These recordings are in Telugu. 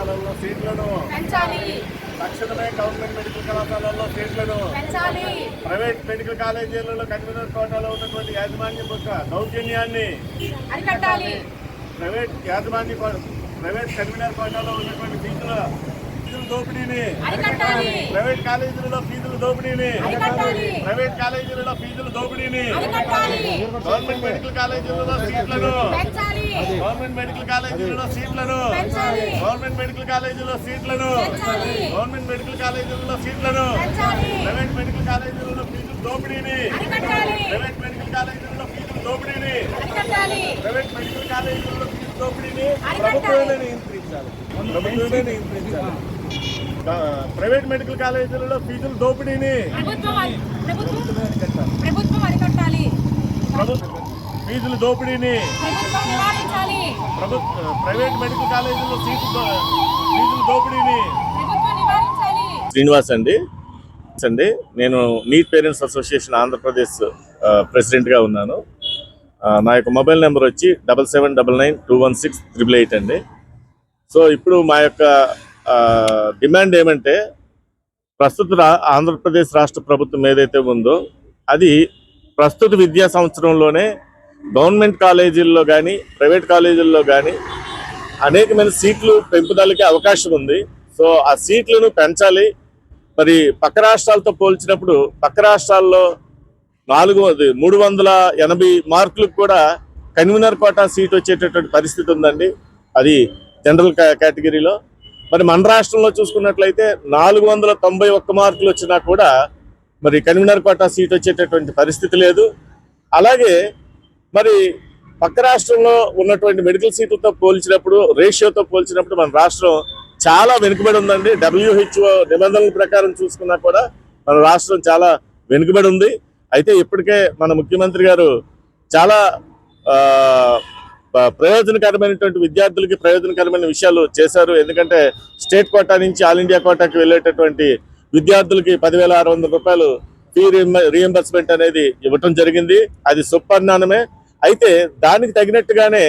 కళాశాలల్లో సీట్లను. పెంచాలి. తక్షణమే గవర్నమెంట్ మెడికల్ కళాశాలల్లో సీట్లను. పెంచాలి. ప్రైవేట్ మెడికల్ కాలేజీలలో కన్వీనర్ కోటాలో ఉన్నటువంటి యాజమాన్యం యొక్క దౌర్జన్యాన్ని ప్రైవేట్ యాజమాన్య ప్రైవేట్ కన్వీనర్ కోటాలో ఉన్నటువంటి ఫీజుల దోపిడీని. ప్రైవేట్ కాలేజీలలో ఫీజుల దోపిడీని. ప్రైవేట్ కాలేజీలలో ఫీజుల దోపిడీని. గవర్నమెంట్ మెడికల్ కాలేజీలలో సీట్లను. గవర్నమెంట్ మెడికల్ కాలేజీలలో సీట్లను. గవర్నమెంట్ మెడికల్ కాలేజీలో సీట్లను. గవర్నమెంట్ మెడికల్ కాలేజీలలో సీట్లను. ప్రైవేట్ మెడికల్ కాలేజీలలో ఫీజుల దోపిడీని. ప్రైవేట్ మెడికల్ కాలేజీలలో ఫీజుల దోపిడీని. ప్రైవేట్ మెడికల్ కాలేజీలలో ఫీజు దోపిడీని. ప్రభుత్వమే నియంత్రించాలి. ప్రభుత్వమే నియంత్రించాలి. ప్రైవేట్ మెడికల్ కాలేజీలలో ఫీజుల దోపిడీని. ఫీజుల దోపిడీని. ప్రైవేట్ మెడికల్ కాలేజీలో దో- ఫీజుల దోపిడీని. శ్రీనివాస్ అండి. అండి. నేను నీట్ పేరెంట్స్ అసోసియేషన్ ఆంధ్రప్రదేశ్ ప్రెసిడెంట్గా ఉన్నాను. నా యొక్క మొబైల్ నెంబర్ వచ్చి double seven double nine two one six triple eight అండి. సో ఇప్పుడు మా యొక్క డిమాండ్ ఏమంటే ప్రస్తుత ఆంధ్రప్రదేశ్ రాష్ట్ర ప్రభుత్వం ఏదైతే ఉందో అది ప్రస్తుత విద్యా సంవత్సరంలోనే గవర్నమెంట్ కాలేజీల్లో కానీ ప్రైవేట్ కాలేజీల్లో కానీ అనేకమైన సీట్లు పెంపుదలకి అవకాశం ఉంది. సో ఆ సీట్లను పెంచాలి. మరి పక్క రాష్ట్రాలతో పోల్చినప్పుడు పక్క రాష్ట్రాల్లో నాలుగు అది మూడు వందల ఎనభై మార్కులకు కూడా కన్వీనర్ కోటా సీట్ వచ్చేటటువంటి పరిస్థితి ఉందండి. అది జనరల్ కేటగిరీలో. మరి మన రాష్ట్రంలో చూసుకున్నట్లయితే నాలుగు వందల తొంభై ఒక్క మార్కులు వచ్చినా కూడా మరి కన్వీనర్ కోటా సీట్ వచ్చేటటువంటి పరిస్థితి లేదు. అలాగే మరి పక్క రాష్ట్రంలో ఉన్నటువంటి మెడికల్ సీట్లతో పోల్చినప్పుడు రేషియోతో పోల్చినప్పుడు మన రాష్ట్రం చాలా వెనుకబడి ఉందండి. డబ్ల్యూహెచ్ఓ నిబంధనల ప్రకారం చూసుకున్నా కూడా మన రాష్ట్రం చాలా వెనుకబడి ఉంది. అయితే ఇప్పటికే మన ముఖ్యమంత్రి గారు చాలా ప్రయోజనకరమైనటువంటి విద్యార్థులకి ప్రయోజనకరమైన విషయాలు చేశారు. ఎందుకంటే స్టేట్ కోటా నుంచి ఆల్ ఇండియా కోటాకి వెళ్ళేటటువంటి విద్యార్థులకి పదివేల ఆరు వందల రూపాయలు ఫీ రీఎంబర్స్మెంట్ అనేది ఇవ్వటం జరిగింది. అది సుపరిణామమే. అయితే దానికి తగినట్టుగానే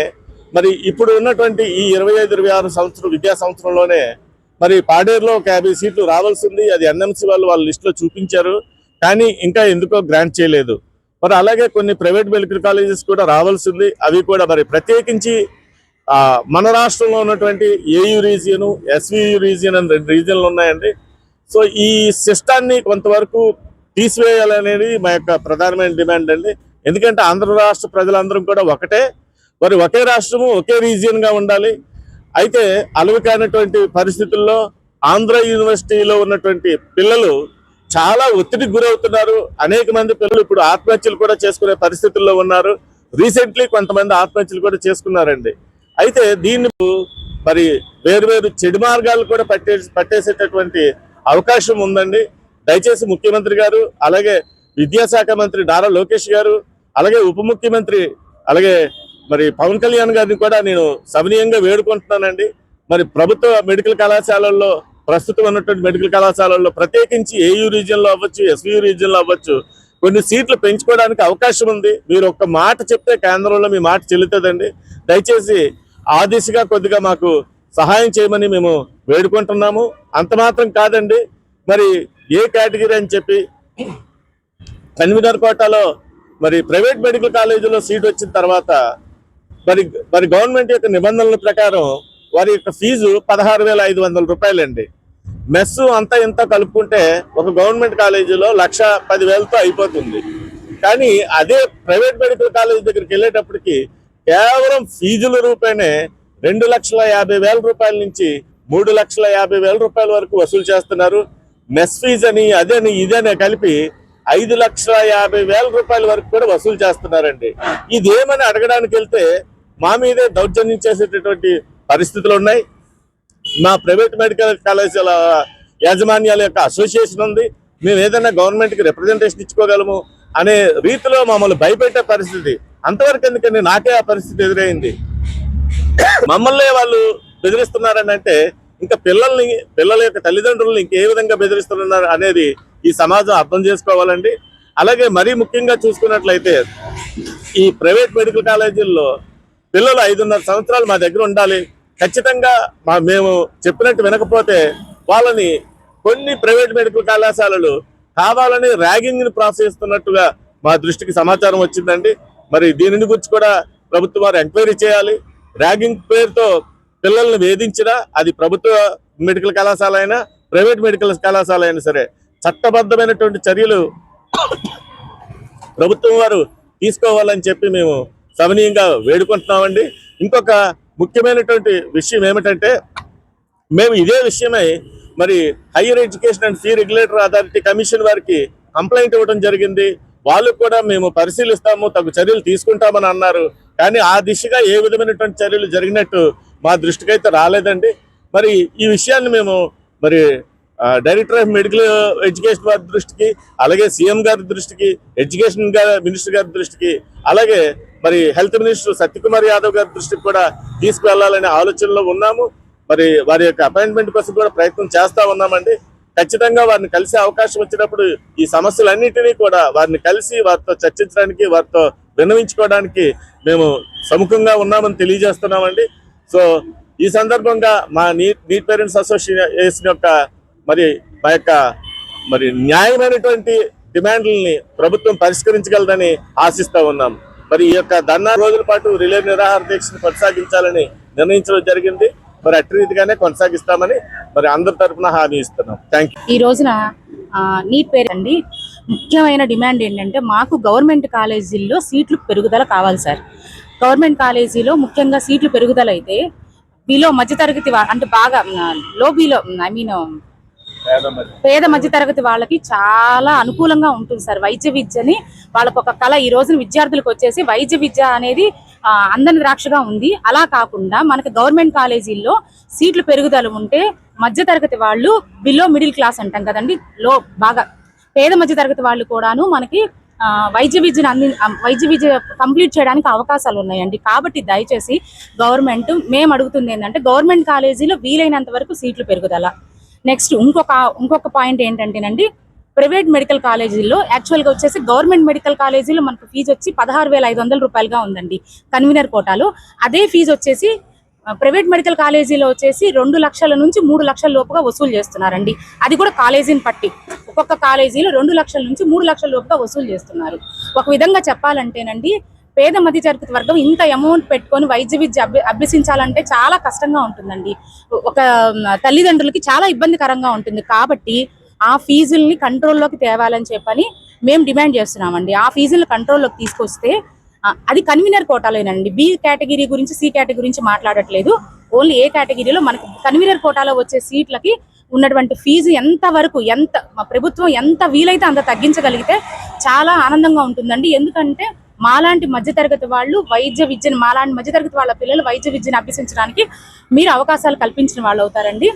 మరి ఇప్పుడు ఉన్నటువంటి ఈ ఇరవై ఐదు ఇరవై ఆరు సంవత్సరం విద్యా సంవత్సరంలోనే మరి పాడేరులో ఒక యాభై సీట్లు రావాల్సింది. అది ఎన్ఎంసీ వాళ్ళు వాళ్ళ లిస్టులో చూపించారు. కానీ ఇంకా ఎందుకో గ్రాంట్ చేయలేదు. మరి అలాగే కొన్ని ప్రైవేట్ మెడికల్ కాలేజెస్ కూడా రావాల్సింది. అవి కూడా మరి ప్రత్యేకించి మన రాష్ట్రంలో ఉన్నటువంటి ఏయు రీజియను ఎస్వియు రీజియన్ అని రెండు రీజియన్లు ఉన్నాయండి. సో ఈ సిస్టాన్ని కొంతవరకు తీసివేయాలనేది మా యొక్క ప్రధానమైన డిమాండ్ అండి. ఎందుకంటే ఆంధ్ర రాష్ట్ర ప్రజలందరం కూడా ఒకటే. మరి ఒకే రాష్ట్రము ఒకే రీజియన్గా ఉండాలి. అయితే అలవి కానటువంటి పరిస్థితుల్లో ఆంధ్ర యూనివర్సిటీలో ఉన్నటువంటి పిల్లలు చాలా ఒత్తిడికి గురవుతున్నారు. అనేక మంది పిల్లలు ఇప్పుడు ఆత్మహత్యలు కూడా చేసుకునే పరిస్థితుల్లో ఉన్నారు. రీసెంట్లీ కొంతమంది ఆత్మహత్యలు కూడా చేసుకున్నారండి. అయితే దీన్ని మరి వేరువేరు చెడు మార్గాలు కూడా పట్టే పట్టేసేటటువంటి అవకాశం ఉందండి. దయచేసి ముఖ్యమంత్రి గారు అలాగే విద్యాశాఖ మంత్రి నారా లోకేష్ గారు అలాగే ఉప ముఖ్యమంత్రి అలాగే మరి పవన్ కళ్యాణ్ గారిని కూడా నేను సవినీయంగా వేడుకుంటున్నానండి. మరి ప్రభుత్వ మెడికల్ కళాశాలల్లో ప్రస్తుతం ఉన్నటువంటి మెడికల్ కళాశాలల్లో ప్రత్యేకించి ఏయూ రీజియన్లో అవ్వచ్చు ఎస్వియు రీజియన్లో అవ్వచ్చు కొన్ని సీట్లు పెంచుకోవడానికి అవకాశం ఉంది. మీరు ఒక్క మాట చెప్తే కేంద్రంలో మీ మాట చెల్లుతుందండి. దయచేసి ఆ దిశగా కొద్దిగా మాకు సహాయం చేయమని మేము వేడుకుంటున్నాము. అంత మాత్రం కాదండి. మరి ఏ కేటగిరీ అని చెప్పి కన్వీనర్ కోటాలో మరి ప్రైవేట్ మెడికల్ కాలేజీలో సీట్ వచ్చిన తర్వాత మరి మరి గవర్నమెంట్ యొక్క నిబంధనల ప్రకారం వారి యొక్క ఫీజు పదహారు వేల ఐదు వందల రూపాయలండి. మెస్ అంతా ఇంత కలుపుకుంటే ఒక గవర్నమెంట్ కాలేజీలో లక్ష పదివేలతో అయిపోతుంది. కానీ అదే ప్రైవేట్ మెడికల్ కాలేజ్ దగ్గరికి వెళ్ళేటప్పటికి కేవలం ఫీజుల రూపాయనే రెండు లక్షల యాభై వేల రూపాయల నుంచి మూడు లక్షల యాభై వేల రూపాయల వరకు వసూలు చేస్తున్నారు. మెస్ ఫీజ్ అని అదని ఇదని కలిపి ఐదు లక్షల యాభై వేల రూపాయల వరకు కూడా వసూలు చేస్తున్నారండి. ఇదేమని అడగడానికి వెళ్తే మా మీదే దౌర్జన్యం చేసేటటువంటి పరిస్థితులు ఉన్నాయి. మా ప్రైవేట్ మెడికల్ కాలేజీల యాజమాన్యాల యొక్క అసోసియేషన్ ఉంది. మేము ఏదైనా గవర్నమెంట్కి రిప్రజెంటేషన్ ఇచ్చుకోగలము అనే రీతిలో మమ్మల్ని భయపెట్టే పరిస్థితి. అంతవరకు ఎందుకండి నాకే ఆ పరిస్థితి ఎదురైంది? మమ్మల్ని వాళ్ళు బెదిరిస్తున్నారని అంటే ఇంకా పిల్లల్ని పిల్లల యొక్క తల్లిదండ్రులను ఇంకే విధంగా బెదిరిస్తున్నారు అనేది ఈ సమాజం అర్థం చేసుకోవాలండి. అలాగే మరీ ముఖ్యంగా చూసుకున్నట్లయితే ఈ ప్రైవేట్ మెడికల్ కాలేజీల్లో పిల్లలు ఐదున్నర సంవత్సరాలు మా దగ్గర ఉండాలి. ఖచ్చితంగా మా మేము చెప్పినట్టు వినకపోతే వాళ్ళని కొన్ని ప్రైవేట్ మెడికల్ కళాశాలలు కావాలని ర్యాగింగ్ని ప్రోత్సహిస్తున్నట్టుగా మా దృష్టికి సమాచారం వచ్చిందండి. మరి దీనిని గురించి కూడా ప్రభుత్వం వారు ఎంక్వైరీ చేయాలి. ర్యాగింగ్ పేరుతో పిల్లల్ని వేధించినా అది ప్రభుత్వ మెడికల్ కళాశాల అయినా ప్రైవేట్ మెడికల్ కళాశాల అయినా సరే చట్టబద్ధమైనటువంటి చర్యలు ప్రభుత్వం వారు తీసుకోవాలని చెప్పి మేము సవనీయంగా వేడుకుంటున్నామండి. ఇంకొక ముఖ్యమైనటువంటి విషయం ఏమిటంటే మేము ఇదే విషయమై మరి higher education and fee regulator authority commission వారికి కంప్లైంట్ ఇవ్వడం జరిగింది. వాళ్ళు కూడా మేము పరిశీలిస్తాము తగు చర్యలు తీసుకుంటామని అన్నారు. కానీ ఆ దిశగా ఏ విధమైనటువంటి చర్యలు జరిగినట్టు మా దృష్టికి అయితే రాలేదండి. మరి ఈ విషయాన్ని మేము మరి డైరెక్టర్ ఆఫ్ మెడికల్ ఎడ్యుకేషన్ వారి దృష్టికి అలాగే సీఎం గారి దృష్టికి ఎడ్యుకేషన్ గారి మినిస్టర్ గారి దృష్టికి అలాగే మరి హెల్త్ మినిస్టర్ సత్యకుమార్ యాదవ్ గారి దృష్టికి కూడా తీసుకువెళ్ళాలనే ఆలోచనలో ఉన్నాము. మరి వారి యొక్క అపాయింట్మెంట్ కోసం కూడా ప్రయత్నం చేస్తా ఉన్నామండి. ఖచ్చితంగా వారిని కలిసే అవకాశం వచ్చినప్పుడు ఈ సమస్యలన్నింటినీ కూడా వారిని కలిసి వారితో చర్చించడానికి వారితో విన్నవించుకోవడానికి మేము సముఖంగా ఉన్నామని తెలియజేస్తున్నామండి. సో ఈ సందర్భంగా మా నీట్ నీట్ పేరెంట్స్ అసోసియేషన్ యొక్క మరి మా యొక్క మరి న్యాయమైనటువంటి డిమాండ్లని ప్రభుత్వం పరిష్కరించగలదని ఆశిస్తూ ఉన్నాం. మరి ఈ యొక్క ధర్నా రోజుల పాటు రిలే నిరాహార దీక్షను కొనసాగించాలని నిర్ణయించడం జరిగింది. మరి అట్రీతిగానే కొనసాగిస్తామని మరి అందరి తరఫున హామీ ఇస్తున్నాం. థ్యాంక్ ఈ రోజున నీ నీట్ పేరు అండి. ముఖ్యమైన డిమాండ్ ఏంటంటే మాకు గవర్నమెంట్ కాలేజీల్లో సీట్లు పెరుగుదల కావాలి సార్. గవర్నమెంట్ కాలేజీలో ముఖ్యంగా సీట్లు పెరుగుదల అయితే బిలో మధ్యతరగతి అంటే బాగా లో బిలో ఐ మీన్ పేద మధ్యతరగతి వాళ్ళకి చాలా అనుకూలంగా ఉంటుంది సార్ వైద్య విద్యని. వాళ్ళకు ఒక కళ ఈ రోజున విద్యార్థులకు వచ్చేసి వైద్య విద్య అనేది అందని ద్రాక్షగా ఉంది. అలా కాకుండా మనకి గవర్నమెంట్ కాలేజీల్లో సీట్లు పెరుగుదల ఉంటే మధ్యతరగతి వాళ్ళు బిలో మిడిల్ క్లాస్ అంటాం కదండి లో బాగా. పేద మధ్యతరగతి వాళ్ళు కూడాను మనకి వైద్య విద్యను అంది వైద్య విద్య కంప్లీట్ చేయడానికి అవకాశాలు ఉన్నాయండి. కాబట్టి దయచేసి గవర్నమెంట్ మేము అడుగుతుంది ఏంటంటే గవర్నమెంట్ కాలేజీలో వీలైనంత వరకు సీట్లు పెరుగుదల. నెక్స్ట్ ఇంకొక ఇంకొక పాయింట్ ఏంటంటేనండి ప్రైవేట్ మెడికల్ కాలేజీల్లో యాక్చువల్గా వచ్చేసి గవర్నమెంట్ మెడికల్ కాలేజీలో మనకు ఫీజు వచ్చి పదహారు వేల ఐదు వందల రూపాయలుగా ఉందండి కన్వీనర్ కోటాలో. అదే ఫీజు వచ్చేసి ప్రైవేట్ మెడికల్ కాలేజీలో వచ్చేసి రెండు లక్షల నుంచి మూడు లక్షల లోపుగా వసూలు చేస్తున్నారండి. అది కూడా కాలేజీని పట్టి ఒక్కొక్క కాలేజీలో రెండు లక్షల నుంచి మూడు లక్షల లోపుగా వసూలు చేస్తున్నారు. ఒక విధంగా చెప్పాలంటేనండి పేద మధ్య తరగతి వర్గం ఇంత అమౌంట్ పెట్టుకొని వైద్య విద్య అభ్య అభ్యసించాలంటే చాలా కష్టంగా ఉంటుందండి. ఒక తల్లిదండ్రులకి చాలా ఇబ్బందికరంగా ఉంటుంది. కాబట్టి ఆ ఫీజుల్ని కంట్రోల్లోకి తేవాలని చెప్పని మేము డిమాండ్ చేస్తున్నామండి. ఆ ఫీజులను కంట్రోల్లోకి తీసుకొస్తే అది కన్వీనర్ కోటాలోనండి. బి కేటగిరీ గురించి సి కేటగిరీ గురించి మాట్లాడట్లేదు. ఓన్లీ ఏ కేటగిరీలో మనకు కన్వీనర్ కోటాలో వచ్చే సీట్లకి ఉన్నటువంటి ఫీజు ఎంత వరకు ఎంత మా ప్రభుత్వం ఎంత వీలైతే అంత తగ్గించగలిగితే చాలా ఆనందంగా ఉంటుందండి. ఎందుకంటే మాలాంటి మధ్యతరగతి వాళ్ళు వైద్య విద్యను మాలాంటి మధ్యతరగతి వాళ్ళ పిల్లలు వైద్య విద్యను అభ్యసించడానికి మీరు అవకాశాలు కల్పించిన వాళ్ళు అవుతారండి.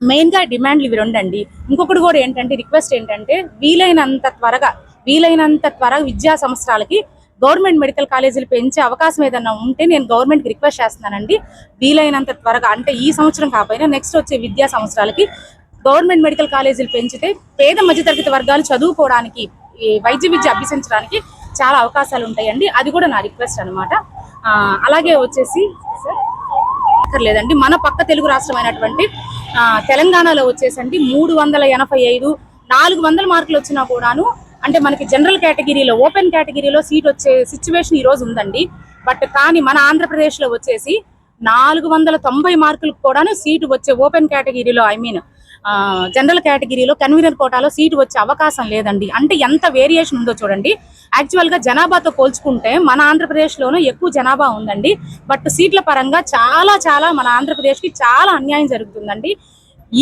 మెయిన్గా డిమాండ్లు ఇవి రెండండి. ఇంకొకటి కూడా ఏంటంటే రిక్వెస్ట్ ఏంటంటే వీలైనంత త్వరగా వీలైనంత త్వరగా విద్యా సంవత్సరాలకి గవర్నమెంట్ మెడికల్ కాలేజీలు పెంచే అవకాశం ఏదైనా ఉంటే నేను గవర్నమెంట్కి రిక్వెస్ట్ చేస్తున్నానండి. వీలైనంత త్వరగా అంటే ఈ సంవత్సరం కాకపోయినా నెక్స్ట్ వచ్చే విద్యా సంవత్సరాలకి గవర్నమెంట్ మెడికల్ కాలేజీలు పెంచితే పేద మధ్యతరగతి వర్గాలు చదువుకోవడానికి ఈ వైద్య విద్య అభ్యసించడానికి చాలా అవకాశాలు ఉంటాయండి అది కూడా నా రిక్వెస్ట్ అనమాట అలాగే వచ్చేసి లేదండి మన పక్క తెలుగు రాష్ట్రం అయినటువంటి తెలంగాణలో వచ్చేసండి మూడు వందల ఎనభై ఐదు నాలుగు వందల మార్కులు వచ్చినా కూడాను అంటే మనకి జనరల్ కేటగిరీలో ఓపెన్ కేటగిరీలో సీట్ వచ్చే సిచ్యువేషన్ ఈ రోజు ఉందండి. బట్ కానీ మన ఆంధ్రప్రదేశ్లో వచ్చేసి నాలుగు వందల తొంభై మార్కులకు కూడాను సీటు వచ్చే ఓపెన్ కేటగిరీలో ఐ మీన్ జనరల్ కేటగిరీలో కన్వీనర్ కోటాలో సీటు వచ్చే అవకాశం లేదండి. అంటే ఎంత వేరియేషన్ ఉందో చూడండి. యాక్చువల్గా జనాభాతో పోల్చుకుంటే మన ఆంధ్రప్రదేశ్లోనూ ఎక్కువ జనాభా ఉందండి. బట్ సీట్ల పరంగా చాలా చాలా మన ఆంధ్రప్రదేశ్కి చాలా అన్యాయం జరుగుతుందండి.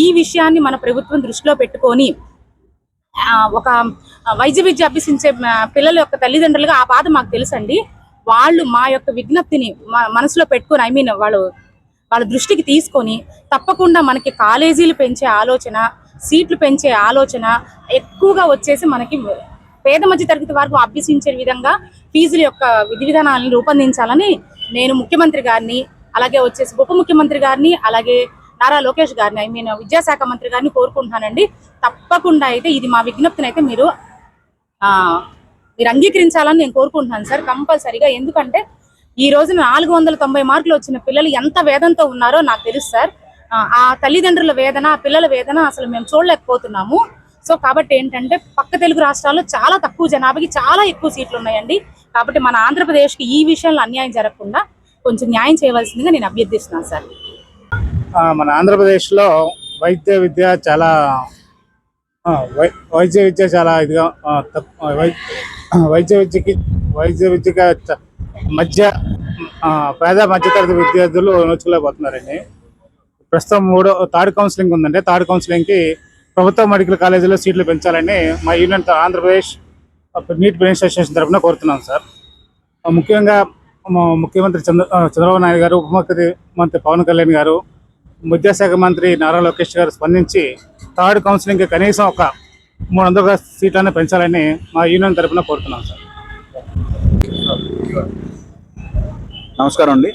ఈ విషయాన్ని మన ప్రభుత్వం దృష్టిలో పెట్టుకొని ఒక వైద్య విద్య అభ్యసించే పిల్లల యొక్క తల్లిదండ్రులుగా ఆ బాధ మాకు తెలుసండి. వాళ్ళు మా యొక్క విజ్ఞప్తిని మనసులో పెట్టుకొని ఐ మీన్ వాళ్ళు వాళ్ళ దృష్టికి తీసుకొని తప్పకుండా మనకి కాలేజీలు పెంచే ఆలోచన సీట్లు పెంచే ఆలోచన ఎక్కువగా వచ్చేసి మనకి పేద మధ్య తరగతి వరకు అభ్యసించే విధంగా ఫీజుల యొక్క విధి విధానాలను రూపొందించాలని నేను ముఖ్యమంత్రి గారిని అలాగే వచ్చేసి ఉప ముఖ్యమంత్రి గారిని అలాగే నారా లోకేష్ గారిని ఐ మీన్ విద్యాశాఖ మంత్రి గారిని కోరుకుంటున్నానండి. తప్పకుండా అయితే ఇది మా విజ్ఞప్తిని అయితే మీరు మీరు అంగీకరించాలని నేను కోరుకుంటున్నాను సార్ కంపల్సరిగా. ఎందుకంటే ఈ రోజు నాలుగు వందల తొంభై మార్కులు వచ్చిన పిల్లలు ఎంత వేదంతో ఉన్నారో నాకు తెలుసు సార్. ఆ, తల్లిదండ్రుల వేదన పిల్లల వేదన అసలు మేము చూడలేకపోతున్నాము. సో కాబట్టి ఏంటంటే పక్క తెలుగు రాష్ట్రాల్లో చాలా తక్కువ జనాభాకి చాలా ఎక్కువ సీట్లు ఉన్నాయండి. కాబట్టి మన ఆంధ్రప్రదేశ్కి ఈ విషయంలో అన్యాయం జరగకుండా కొంచెం న్యాయం చేయవలసిందిగా నేను అభ్యర్థిస్తున్నాను సార్. మన ఆంధ్రప్రదేశ్లో వైద్య విద్య చాలా వై- వైద్య విద్య చాలా ఇదిగా వై- వైద్య విద్యకి వైద్య విద్యగా మధ్య పేద మధ్యతరగతి విద్యార్థులు నోచుకోలేకపోతున్నారండి. ప్రస్తుతం మూడో థర్డ్ కౌన్సిలింగ్ ఉందండి. థర్డ్ కౌన్సిలింగ్కి ప్రభుత్వ మెడికల్ కాలేజీలో సీట్లు పెంచాలని మా union Andhra Pradesh NEET brain association తరఫున కోరుతున్నాం సార్. ముఖ్యంగా ముఖ్యమంత్రి చంద్ర చంద్రబాబు నాయుడు గారు ఉప ముఖ్యమంత్రి పవన్ కళ్యాణ్ గారు విద్యాశాఖ మంత్రి నారా లోకేష్ గారు స్పందించి థర్డ్ కౌన్సిలింగ్కి కనీసం ఒక మూడు వందల సీట్లను పెంచాలని మా యూనియన్ తరఫున కోరుతున్నాం సార్. నమస్కారం అండి.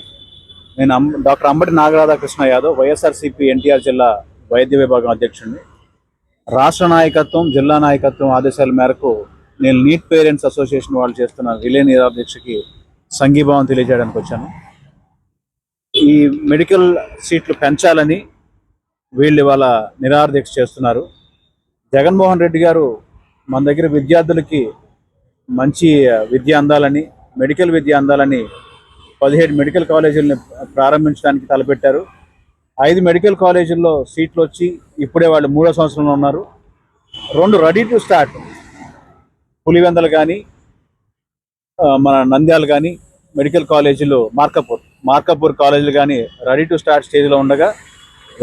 నేను అంబ డాక్టర్ అంబటి నాగరాధాకృష్ణ యాదవ్ వైఎస్ఆర్సీపీ ఎన్టీఆర్ జిల్లా వైద్య విభాగం అధ్యక్షుడిని. రాష్ట్ర నాయకత్వం జిల్లా నాయకత్వం ఆదేశాల మేరకు నేను నీట్ పేరెంట్స్ అసోసియేషన్ వాళ్ళు చేస్తున్న రిలే నిరాధ్యక్షకి సంఘీభావం తెలియజేయడానికి వచ్చాను. ఈ మెడికల్ సీట్లు పెంచాలని వీళ్ళు ఇవాళ నిరాధ్యక్ష చేస్తున్నారు. జగన్మోహన్ రెడ్డి గారు మన దగ్గర విద్యార్థులకి మంచి విద్య అందాలని మెడికల్ విద్య అందాలని పదిహేడు మెడికల్ కాలేజీలను ప్రారంభించడానికి తలపెట్టారు. ఐదు మెడికల్ కాలేజీల్లో సీట్లు వచ్చి ఇప్పుడే వాళ్ళు మూడో సంవత్సరంలో ఉన్నారు. రెండు రెడీ టు స్టార్ట్. పులివెందలు కానీ మన నంద్యాలు కానీ మెడికల్ కాలేజీలు మార్కపూర్ మార్కపూర్ కాలేజీలు కానీ రెడీ టు స్టార్ట్ స్టేజ్లో ఉండగా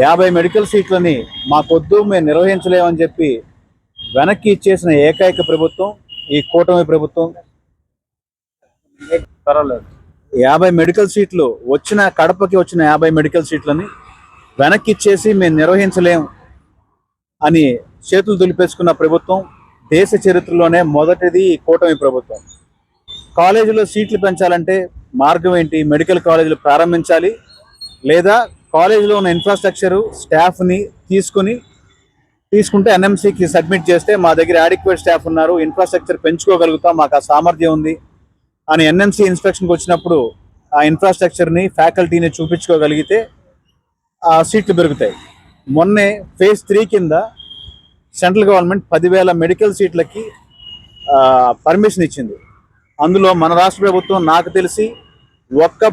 యాభై మెడికల్ సీట్లని మాకొద్దు మేము నిర్వహించలేమని చెప్పి వెనక్కి ఇచ్చేసిన ఏకైక ప్రభుత్వం ఈ కూటమి ప్రభుత్వం. పర్వాలేదు. యాభై మెడికల్ సీట్లు వచ్చిన కడపకి వచ్చిన యాభై మెడికల్ సీట్లని వెనక్కి ఇచ్చేసి మేము నిర్వహించలేం అని చేతులు దులిపేసుకున్న ప్రభుత్వం దేశ చరిత్రలోనే మొదటిది ఈ కూటమి ప్రభుత్వం. కాలేజీలో సీట్లు పెంచాలంటే మార్గం ఏంటి? మెడికల్ కాలేజీలు ప్రారంభించాలి లేదా కాలేజీలో ఉన్న ఇన్ఫ్రాస్ట్రక్చరు స్టాఫ్ని తీసుకుని తీసుకుంటే ఎన్ఎంసీకి సబ్మిట్ చేస్తే మా దగ్గర యాడిక్వేట్ స్టాఫ్ ఉన్నారు ఇన్ఫ్రాస్ట్రక్చర్ పెంచుకోగలుగుతాం మాకు ఆ సామర్థ్యం ఉంది. అని ఎన్ఎంసీ ఇన్స్పెక్షన్కి వచ్చినప్పుడు ఆ ఇన్ఫ్రాస్ట్రక్చర్ని ఫ్యాకల్టీని చూపించుకోగలిగితే ఆ సీట్లు పెరుగుతాయి మొన్నే ఫేజ్ త్రీ కింద సెంట్రల్ గవర్నమెంట్ పదివేల మెడికల్ సీట్లకి పర్మిషన్ ఇచ్చింది. అందులో మన రాష్ట్ర ప్రభుత్వం నాకు తెలిసి ఒక్క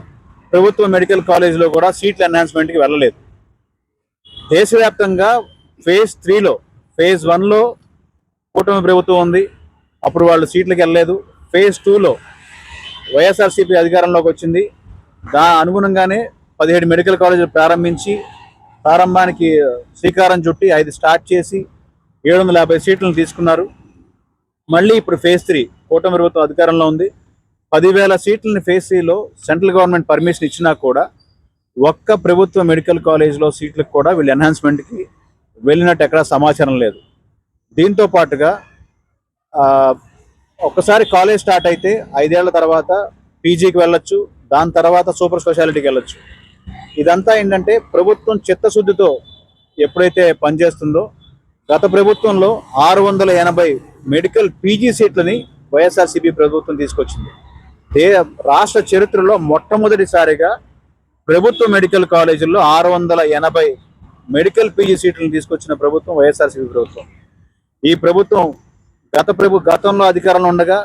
ప్రభుత్వ మెడికల్ కాలేజీలో కూడా సీట్ల ఎన్హాన్స్మెంట్కి వెళ్ళలేదు. దేశవ్యాప్తంగా ఫేజ్ త్రీలో ఫేజ్ వన్లో కూటమి ప్రభుత్వం ఉంది. అప్పుడు వాళ్ళు సీట్లకు వెళ్ళలేదు. ఫేజ్ టూలో వైఎస్ఆర్సీపీ అధికారంలోకి వచ్చింది. దా అనుగుణంగానే పదిహేడు మెడికల్ కాలేజీలు ప్రారంభించి ప్రారంభానికి శ్రీకారం చుట్టి ఐదు స్టార్ట్ చేసి ఏడు వందల యాభై సీట్లను తీసుకున్నారు. మళ్ళీ ఇప్పుడు ఫేజ్ త్రీ కూటమి ప్రభుత్వం అధికారంలో ఉంది. పదివేల సీట్లని ఫేజ్ త్రీలో సెంట్రల్ గవర్నమెంట్ పర్మిషన్ ఇచ్చినా కూడా ఒక్క ప్రభుత్వ మెడికల్ కాలేజ్లో సీట్లకు కూడా వీళ్ళు ఎన్హాన్స్మెంట్కి వెళ్ళినట్టు ఎక్కడా సమాచారం లేదు. దీంతో పాటుగా ఒక్కసారి కాలేజ్ స్టార్ట్ అయితే ఐదేళ్ళ తర్వాత పీజీకి వెళ్ళొచ్చు దాని తర్వాత సూపర్ స్పెషాలిటీకి వెళ్ళొచ్చు. ఇదంతా ఏంటంటే ప్రభుత్వం చిత్తశుద్ధితో ఎప్పుడైతే పనిచేస్తుందో గత ప్రభుత్వంలో ఆరు వందల ఎనభై మెడికల్ పీజీ సీట్లని వైఎస్ఆర్సీపీ ప్రభుత్వం తీసుకొచ్చింది. దే రాష్ట్ర చరిత్రలో మొట్టమొదటిసారిగా ప్రభుత్వ మెడికల్ కాలేజీల్లో ఆరు వందల ఎనభై మెడికల్ పీజీ సీట్లను తీసుకొచ్చిన ప్రభుత్వం వైఎస్ఆర్సీపీ ప్రభుత్వం. ఈ ప్రభుత్వం గత ప్రభు గతంలో అధికారంలో ఉండగా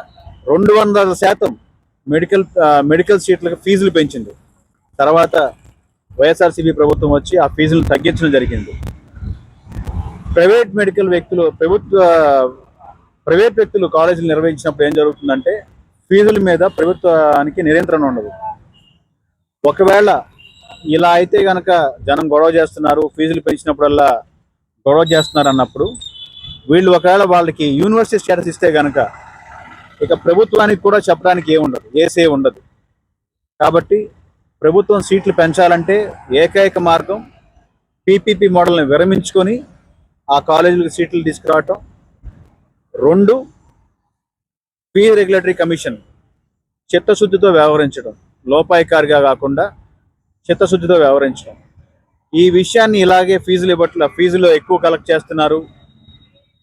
రెండు వందల శాతం మెడికల్ మెడికల్ సీట్లకు ఫీజులు పెంచింది. తర్వాత వైఎస్ఆర్సీపీ ప్రభుత్వం వచ్చి ఆ ఫీజులు తగ్గించడం జరిగింది. ప్రైవేట్ మెడికల్ వ్యక్తులు ప్రభుత్వ ప్రైవేట్ వ్యక్తులు కాలేజీలు నిర్వహించినప్పుడు ఏం జరుగుతుందంటే ఫీజుల మీద ప్రభుత్వానికి నియంత్రణ ఉండదు. ఒకవేళ ఇలా అయితే కనుక జనం గొడవ చేస్తున్నారు ఫీజులు పెంచినప్పుడల్లా గొడవ చేస్తున్నారు అన్నప్పుడు వీళ్ళు ఒకవేళ వాళ్ళకి యూనివర్సిటీ స్టేటస్ ఇస్తే గనక ఇక ప్రభుత్వానికి కూడా చెప్పడానికి ఏముండదు ఏసే ఉండదు. కాబట్టి ప్రభుత్వం సీట్లు పెంచాలంటే ఏకైక మార్గం పీపీపీ మోడల్ని విరమించుకొని ఆ కాలేజీలకు సీట్లు తీసుకురావటం. రెండు ఫీ రెగ్యులేటరీ కమిషన్ చిత్తశుద్ధితో వ్యవహరించడం లోపాయికారిగా కాకుండా చిత్తశుద్ధితో వ్యవహరించడం. ఈ విషయాన్ని ఇలాగే ఫీజులు ఇవ్వట్ల ఫీజులు ఎక్కువ కలెక్ట్ చేస్తున్నారు.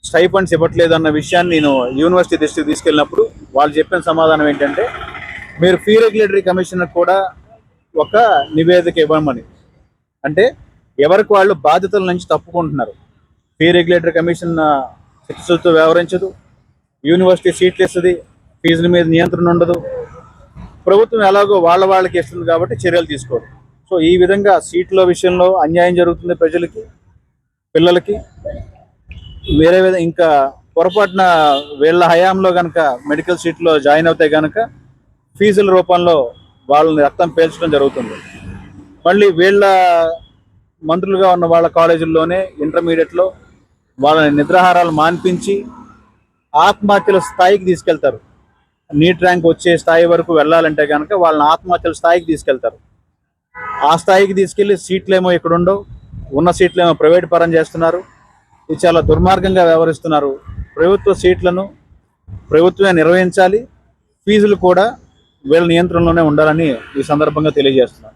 స్టైఫండ్స్ ఇవ్వట్లేదు అన్న విషయాన్ని నేను యూనివర్సిటీ దృష్టికి తీసుకెళ్ళినప్పుడు వాళ్ళు చెప్పిన సమాధానం ఏంటంటే మీరు ఫీ రెగ్యులేటరీ కమిషన్ కూడా ఒక నివేదిక ఇవ్వమని. అంటే ఎవరికి వాళ్ళు బాధ్యతల నుంచి తప్పుకుంటున్నారు. ఫీ రెగ్యులేటరీ కమిషన్ ఆ, చిత్తశుద్ధితో వ్యవహరించదు. యూనివర్సిటీ సీట్లు ఇస్తుంది ఫీజుల మీద నియంత్రణ ఉండదు. ప్రభుత్వం ఎలాగో వాళ్ళ వాళ్ళకి ఇస్తుంది కాబట్టి చర్యలు తీసుకోరు. సో ఈ విధంగా సీట్ల విషయంలో అన్యాయం జరుగుతుంది ప్రజలకి పిల్లలకి. వేరే విధంగా ఇంకా పొరపాటున వీళ్ళ హయాంలో కనుక మెడికల్ సీట్లో జాయిన్ అవుతే కనుక ఫీజుల రూపంలో వాళ్ళని రక్తం పేల్చడం జరుగుతుంది. మళ్ళీ వీళ్ళ మంత్రులుగా ఉన్న వాళ్ళ కాలేజీల్లోనే ఇంటర్మీడియట్లో వాళ్ళని నిద్రాహారాలు మాన్పించి ఆత్మహత్యల స్థాయికి తీసుకెళ్తారు. నీట్ ర్యాంక్ వచ్చే స్థాయి వరకు వెళ్ళాలంటే కనుక వాళ్ళని ఆత్మహత్యల స్థాయికి తీసుకెళ్తారు. ఆ స్థాయికి తీసుకెళ్ళి సీట్లేమో ఇక్కడ ఉండవు ఉన్న సీట్లేమో ప్రైవేట్ పరం చేస్తున్నారు. ఇది చాలా దుర్మార్గంగా వ్యవహరిస్తున్నారు. ప్రభుత్వ సీట్లను ప్రభుత్వమే నిర్వహించాలి. ఫీజులు కూడా వీళ్ళ నియంత్రణలోనే ఉండాలని ఈ సందర్భంగా తెలియజేస్తున్నారు